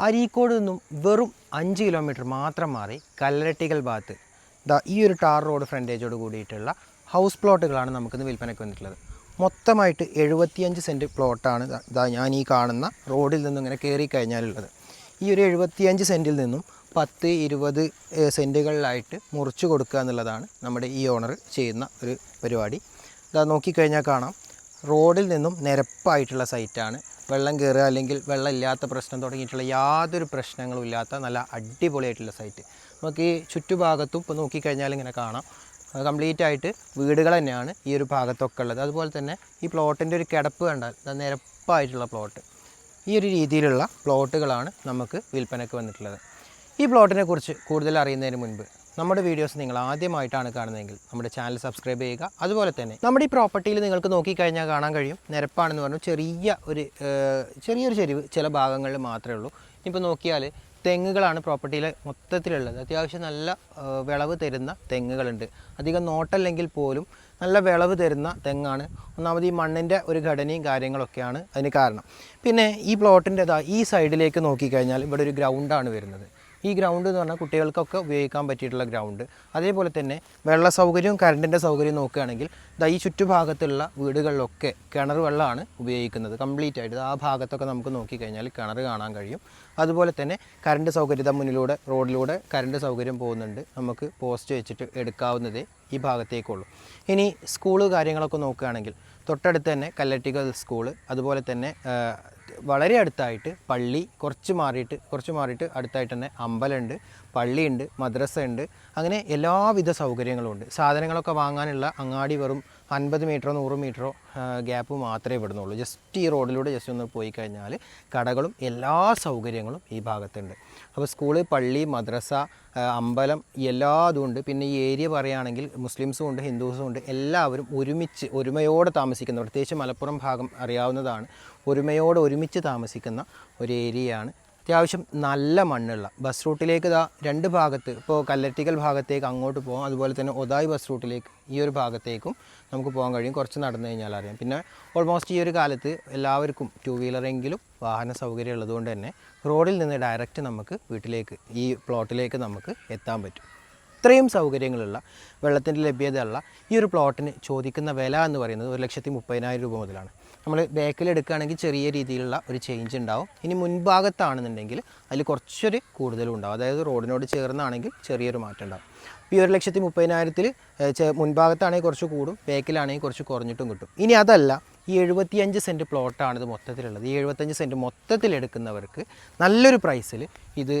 അരീക്കോട് നിന്നും വെറും അഞ്ച് കിലോമീറ്റർ മാത്രം മാറി കല്ലരട്ടികൾ ഭാഗത്ത്. ദാ ഈ ഒരു ടാർ റോഡ് ഫ്രണ്ടേജോട് കൂടിയിട്ടുള്ള ഹൗസ് പ്ലോട്ടുകളാണ് നമുക്കിന്ന് വിൽപ്പനയ്ക്ക് വന്നിട്ടുള്ളത്. മൊത്തമായിട്ട് എഴുപത്തിയഞ്ച് സെന്റ് പ്ലോട്ടാണ് ദാ- ഞാൻ ഈ കാണുന്ന റോഡിൽ നിന്നും ഇങ്ങനെ കയറി കഴിഞ്ഞാലുള്ളത്. ഈ ഒരു എഴുപത്തിയഞ്ച് സെന്റിൽ നിന്നും പത്ത് ഇരുപത് സെന്റുകളിലായിട്ട് മുറിച്ച് കൊടുക്കുക എന്നുള്ളതാണ് നമ്മുടെ ഈ ഓണർ ചെയ്യുന്ന ഒരു പരിപാടി. ഇതാ നോക്കിക്കഴിഞ്ഞാൽ കാണാം. റോഡിൽ നിന്നും നിരപ്പായിട്ടുള്ള സൈറ്റാണ് വെള്ളം കയറുക അല്ലെങ്കിൽ വെള്ളം ഇല്ലാത്ത പ്രശ്നം തുടങ്ങിയിട്ടുള്ള യാതൊരു പ്രശ്നങ്ങളും ഇല്ലാത്ത നല്ല അടിപൊളിയായിട്ടുള്ള സൈറ്റ് നമുക്ക് ഈ ചുറ്റുഭാഗത്തും ഇപ്പോൾ നോക്കിക്കഴിഞ്ഞാൽ ഇങ്ങനെ കാണാം. കംപ്ലീറ്റ് ആയിട്ട് വീടുകൾ തന്നെയാണ് ഈ ഒരു ഭാഗത്തൊക്കെ ഉള്ളത്. അതുപോലെ തന്നെ ഈ പ്ലോട്ടിന്റെ ഒരു കിടപ്പ് കണ്ടാൽ നിരപ്പായിട്ടുള്ള പ്ലോട്ട് ഈ ഒരു രീതിയിലുള്ള പ്ലോട്ടുകളാണ് നമുക്ക് വിൽപ്പനയ്ക്ക് വന്നിട്ടുള്ളത്. ഈ പ്ലോട്ടിനെ കുറിച്ച് കൂടുതൽ അറിയുന്നതിന് മുൻപ് നമ്മുടെ വീഡിയോസ് നിങ്ങൾ ആദ്യമായിട്ടാണ് കാണുന്നതെങ്കിൽ നമ്മുടെ ചാനൽ സബ്സ്ക്രൈബ് ചെയ്യുക. അതുപോലെ തന്നെ നമ്മുടെ ഈ പ്രോപ്പർട്ടിയിൽ നിങ്ങൾക്ക് നോക്കിക്കഴിഞ്ഞാൽ കാണാൻ കഴിയും. നിരപ്പാണെന്ന് പറഞ്ഞു. ചെറിയ ഒരു ചെറിയൊരു ചെരിവ് ചില ഭാഗങ്ങളിൽ മാത്രമേ ഉള്ളൂ. ഇപ്പോൾ നോക്കിയാൽ തെങ്ങുകളാണ് പ്രോപ്പർട്ടിയിലെ മൊത്തത്തിലുള്ളത്. അത്യാവശ്യം നല്ല വിളവ് തരുന്ന തെങ്ങുകളുണ്ട്. അധികം നോട്ടല്ലെങ്കിൽ പോലും നല്ല വിളവ് തരുന്ന തെങ്ങാണ്. ഒന്നാമത് ഈ മണ്ണിന്റെ ഒരു ഘടനയും കാര്യങ്ങളൊക്കെയാണ് അതിന് കാരണം. പിന്നെ ഈ പ്ലോട്ടിന്റെ ഈ സൈഡിലേക്ക് നോക്കിക്കഴിഞ്ഞാൽ ഇവിടെ ഒരു ഗ്രൗണ്ടാണ് വരുന്നത്. ഈ ഗ്രൗണ്ട് എന്ന് പറഞ്ഞാൽ കുട്ടികൾക്കൊക്കെ ഉപയോഗിക്കാൻ പറ്റിയിട്ടുള്ള ഗ്രൗണ്ട് അതേപോലെ തന്നെ വെള്ള സൗകര്യവും കറണ്ടിന്റെ സൗകര്യവും നോക്കുകയാണെങ്കിൽ ഈ ചുറ്റുഭാഗത്തുള്ള വീടുകളിലൊക്കെ കിണർ വെള്ളമാണ് ഉപയോഗിക്കുന്നത്. കംപ്ലീറ്റ് ആയിട്ട് ആ ഭാഗത്തൊക്കെ നമുക്ക് നോക്കിക്കഴിഞ്ഞാൽ കിണർ കാണാൻ കഴിയും. അതുപോലെ തന്നെ കറണ്ട് സൗകര്യത മുന്നിലൂടെ റോഡിലൂടെ കറണ്ട് സൗകര്യം പോകുന്നുണ്ട്. നമുക്ക് പോസ്റ്റ് വെച്ചിട്ട് എടുക്കാവുന്നതേ ഈ ഭാഗത്തേക്കുള്ളൂ. ഇനി സ്കൂൾ കാര്യങ്ങളൊക്കെ നോക്കുകയാണെങ്കിൽ തൊട്ടടുത്ത് തന്നെ കല്ലട്ടിക്കൽ സ്കൂൾ അതുപോലെ തന്നെ വളരെ അടുത്തായിട്ട് പള്ളി കുറച്ച് മാറിയിട്ട് കുറച്ച് മാറിയിട്ട് അടുത്തായിട്ട് തന്നെ അമ്പലമുണ്ട് പള്ളിയുണ്ട് മദ്രസ ഉണ്ട് അങ്ങനെ എല്ലാവിധ സൗകര്യങ്ങളും ഉണ്ട് സാധനങ്ങളൊക്കെ വാങ്ങാനുള്ള അങ്ങാടി വെറും അൻപത് മീറ്ററോ നൂറ് മീറ്ററോ ഗ്യാപ്പ് മാത്രമേ വിടുന്നുള്ളൂ ജസ്റ്റ് ഈ റോഡിലൂടെ ജസ്റ്റ് ഒന്ന് പോയി കഴിഞ്ഞാൽ കടകളും എല്ലാ സൗകര്യങ്ങളും ഈ ഭാഗത്തുണ്ട്. അപ്പോൾ സ്കൂൾ പള്ളി മദ്രസ അമ്പലം എല്ലാതും ഉണ്ട്. പിന്നെ ഈ ഏരിയ പറയുകയാണെങ്കിൽ മുസ്ലിംസും ഉണ്ട് ഹിന്ദുസും ഉണ്ട്. എല്ലാവരും ഒരുമിച്ച് ഒരുമയോടെ താമസിക്കുന്ന പ്രത്യേകിച്ച് മലപ്പുറം ഭാഗം അറിയാവുന്നതാണ് ഒരുമയോടെ ഒരുമിച്ച് താമസിക്കുന്ന ഒരു ഏരിയയാണ് അത്യാവശ്യം നല്ല മണ്ണുള്ള. ബസ് റൂട്ടിലേക്ക് ഇതാ രണ്ട് ഭാഗത്ത് ഇപ്പോൾ കല്ലറ്റിക്കൽ ഭാഗത്തേക്ക് അങ്ങോട്ട് പോകാം അതുപോലെ തന്നെ ഒതായി ബസ് റൂട്ടിലേക്ക് ഈ ഒരു ഭാഗത്തേക്കും നമുക്ക് പോകാൻ കഴിയും. കുറച്ച് നടന്നു കഴിഞ്ഞാൽ അറിയാം. പിന്നെ ഓൾമോസ്റ്റ് ഈ ഒരു കാലത്ത് എല്ലാവർക്കും ടു വീലറെങ്കിലും വാഹന സൗകര്യം ഉള്ളതുകൊണ്ട് തന്നെ റോഡിൽ നിന്ന് ഡയറക്റ്റ് നമുക്ക് വീട്ടിലേക്ക് ഈ പ്ലോട്ടിലേക്ക് നമുക്ക് എത്താൻ പറ്റും. ഇത്രയും സൗകര്യങ്ങളുള്ള വെള്ളത്തിന്റെ ലഭ്യതയുള്ള ഈ ഒരു പ്ലോട്ടിന് ചോദിക്കുന്ന വില എന്ന് പറയുന്നത് ഒരു ലക്ഷത്തി മുപ്പതിനായിരം രൂപ മുതലാണ്. നമ്മൾ ബാക്കിൽ എടുക്കുകയാണെങ്കിൽ ചെറിയ രീതിയിലുള്ള ഒരു ചേഞ്ച് ഉണ്ടാവും. ഇനി മുൻഭാഗത്താണെന്നുണ്ടെങ്കിൽ അതിൽ കുറച്ചൊരു കൂടുതലും ഉണ്ടാവും. അതായത് റോഡിനോട് ചേർന്നാണെങ്കിൽ ചെറിയൊരു മാറ്റം ഉണ്ടാവും. ഇപ്പോൾ ഈ ഒരു ലക്ഷത്തി മുപ്പതിനായിരത്തിൽ മുൻഭാഗത്താണെങ്കിൽ കുറച്ച് കൂടും ബാക്കിലാണെങ്കിൽ കുറച്ച് കുറഞ്ഞിട്ടും കിട്ടും. ഇനി അതല്ല ഈ എഴുപത്തിയഞ്ച് സെന്റ് പ്ലോട്ടാണ് ഇത് മൊത്തത്തിലുള്ളത്. ഈ എഴുപത്തഞ്ച് സെന്റ് മൊത്തത്തിൽ എടുക്കുന്നവർക്ക് നല്ലൊരു പ്രൈസിൽ ഇത്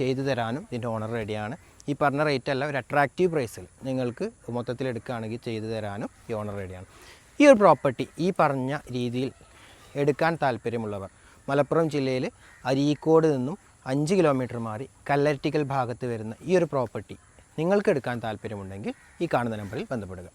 ചെയ്തു തരാനും ഇതിന്റെ ഓണർ റെഡിയാണ് ഈ പറഞ്ഞ റേറ്റ് അല്ല ഒരു അട്രാക്റ്റീവ് പ്രൈസിൽ നിങ്ങൾക്ക് മൊത്തത്തിൽ എടുക്കുകയാണെങ്കിൽ ചെയ്തു തരാനും ഈ ഓണർ റെഡിയാണ് ഈ ഒരു പ്രോപ്പർട്ടി ഈ പറഞ്ഞ രീതിയിൽ എടുക്കാൻ താല്പര്യമുള്ളവർ മലപ്പുറം ജില്ലയിൽ അരീക്കോട് നിന്നും അഞ്ച് കിലോമീറ്റർ മാറി കല്ലരട്ടിക്കൽ ഭാഗത്ത് വരുന്ന ഈ ഒരു പ്രോപ്പർട്ടി നിങ്ങൾക്ക് എടുക്കാൻ താല്പര്യമുണ്ടെങ്കിൽ ഈ കാണുന്ന നമ്പറിൽ ബന്ധപ്പെടുക.